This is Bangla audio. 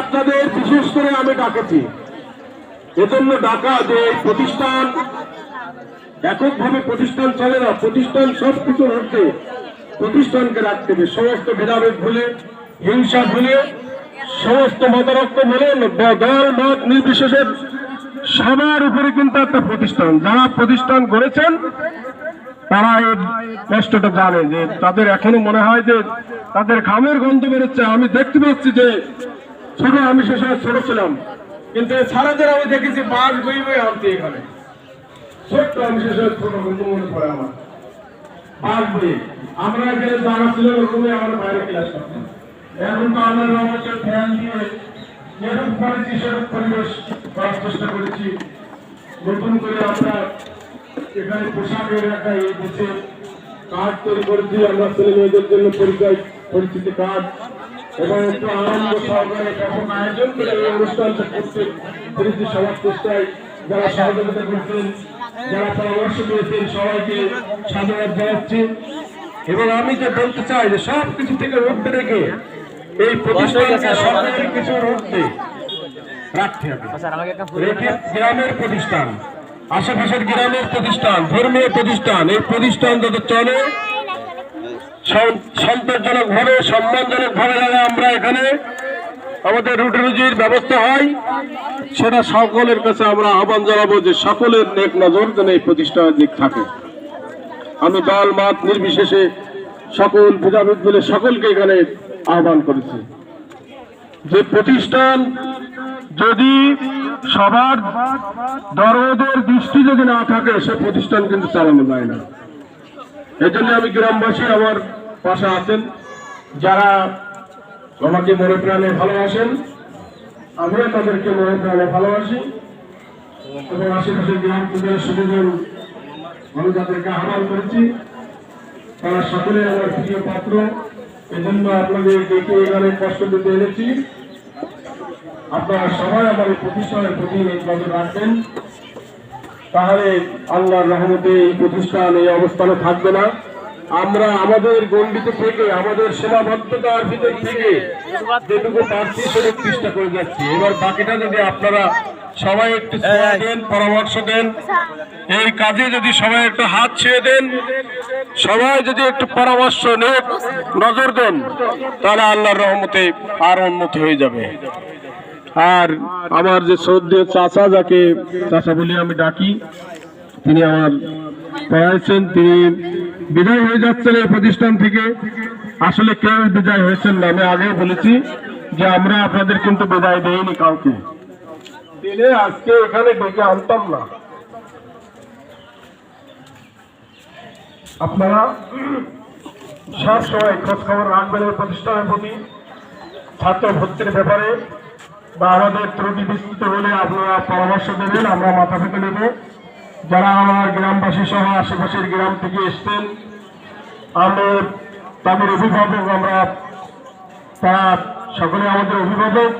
আপনাদের বিশেষ করে আমি ডাকেছি। এজন্য ডাকা যে প্রতিষ্ঠান এককভাবে প্রতিষ্ঠান চলে না, প্রতিষ্ঠান সব কিছু হচ্ছে প্রতিষ্ঠানকে রাখতে হবে। সমস্ত ভেদাভেদ ভুলে, হিংসা ভুলে, সমস্ত মতারক্ত ভুলে দল মত নির্বিশেষের সবার উপরে কিন্তু একটা প্রতিষ্ঠান। যারা প্রতিষ্ঠান গড়েছেন তারা এই কষ্টটা জানে যে তাদের এখনও মনে হয় যে তাদের ঘামের গন্ধ বেরোচ্ছে। আমি দেখতে পাচ্ছি যে ছোট আমি সে সময় ছোট ছিলাম, কিন্তু সারাদের আমি দেখেছি বাস বই বই আনতে এখানে। ছোট্ট আমি সে সময় ছোট বন্ধু মনে পড়ে আমার। বাস বই। আমরা এখানে জানা ছিল রুমে আমার বাইরে ক্লাস করতাম। এখন তো আমরা রহমতের ফ্যান দিয়ে যেরকম করেছি, সেরকম পরিবেশ করার চেষ্টা করেছি। নতুন করে আমরা এখানে পোশাকের একটা এই দেশে কার্ড তৈরি করেছি। আমরা ছেলে মেয়েদের জন্য পরিচয়, পরিচিতি কার্ড এবং একটু আনন্দ সহকারে আয়োজন করে এই অনুষ্ঠানটা করতে সবার চেষ্টায় যারা সহযোগিতা করছেন যারা পরামর্শ দিয়েছেন সবাইকে সাধুবাদ জানাচ্ছি। এবং আমি যে বলতে চাই যে সব কিছু থেকে রুখতে রেখে এই প্রতিষ্ঠানকে সরকারের কিছু রুখতে রাখতে হবে। গ্রামের প্রতিষ্ঠান আশেপাশের গ্রামের প্রতিষ্ঠান ধর্মীয় প্রতিষ্ঠান এই প্রতিষ্ঠান যাতে চলে সন্তোষজনক ভাবে সম্মানজনক ভাবে যাতে আমরা এখানে আমাদের রুটি রুজির ব্যবস্থা হয়, সেটা সকলের কাছে আমরা আহ্বান জানাব যে সকলের নেক নজর যেন এই প্রতিষ্ঠানের দিক থাকে। আমি দল মাত নির্বিশেষে সকল ভেদাভেদ বলে সকলকে এখানে আহ্বান করেছি। যে প্রতিষ্ঠান যদি সবার দরদের দৃষ্টি যদি না থাকে, সে প্রতিষ্ঠান কিন্তু চালানো যায় না। এই জন্য আমি গ্রামবাসী আমার পাশে আছেন, যারা আমাকে মনে প্রাণে ভালোবাসেন, আমিও তাদেরকে মনে প্রাণে ভালোবাসি এবং আশেপাশে গ্রাম থেকে সুযোজন আমি তাদেরকে আহ্বান করেছি। তারা সকলে আমার প্রিয় পাত্র, এজন্য আপনাদের ডেকে এখানে কষ্ট দিতে এনেছি। আপনারা সবাই আমার প্রতিষ্ঠানের প্রতি নজর রাখবেন। তাহলে আল্লাহর রহমতে এই প্রতিষ্ঠান এই অবস্থানে থাকবে না। আমরা আমাদের গণ্ডিতে থেকে, আমাদের সীমাবদ্ধতার ভিতর থেকে যেটুকু পারছি সেটুকু চেষ্টা করে যাচ্ছি। এবার বাকিটা যদি আপনারা সবাই একটু দেন, পরামর্শ দেন, এই কাজে যদি সবাই একটু হাত ছেড়ে দেন, সবাই যদি একটু পরামর্শ নেন নজর দেন, তাহলে আল্লাহর রহমতে আর উন্নতি হয়ে যাবে। আর আমার যে শ্রদ্ধেয় চাচা, যাকে চাচা বলে আমি ডাকি, তিনি আমার পড়াইছেন, তিনি বিদায় হয়ে যাচ্ছেন এই প্রতিষ্ঠান থেকে। আসলে কেউ বিদায় হয়েছেন না। আমি আগেও বলেছি যে আমরা আপনাদের কিন্তু বিদায় দেইনি কাউকে। দিলে আজকে এখানে ডেকে আনতাম না। আপনারা সব সময় খোঁজ খবর রাখবেন এই প্রতিষ্ঠানের প্রতি। ছাত্র ভর্তির ব্যাপারে বা আমাদের ত্রুটি বিস্তৃত হলে আপনারা পরামর্শ দেবেন, আমরা মাথা পেতে নেব। যারা আমার গ্রামবাসী সহ আশেপাশের গ্রাম থেকে এসছেন, আমরা তাদের অভিভাবক, আমরা তারা সকলে আমাদের অভিভাবক।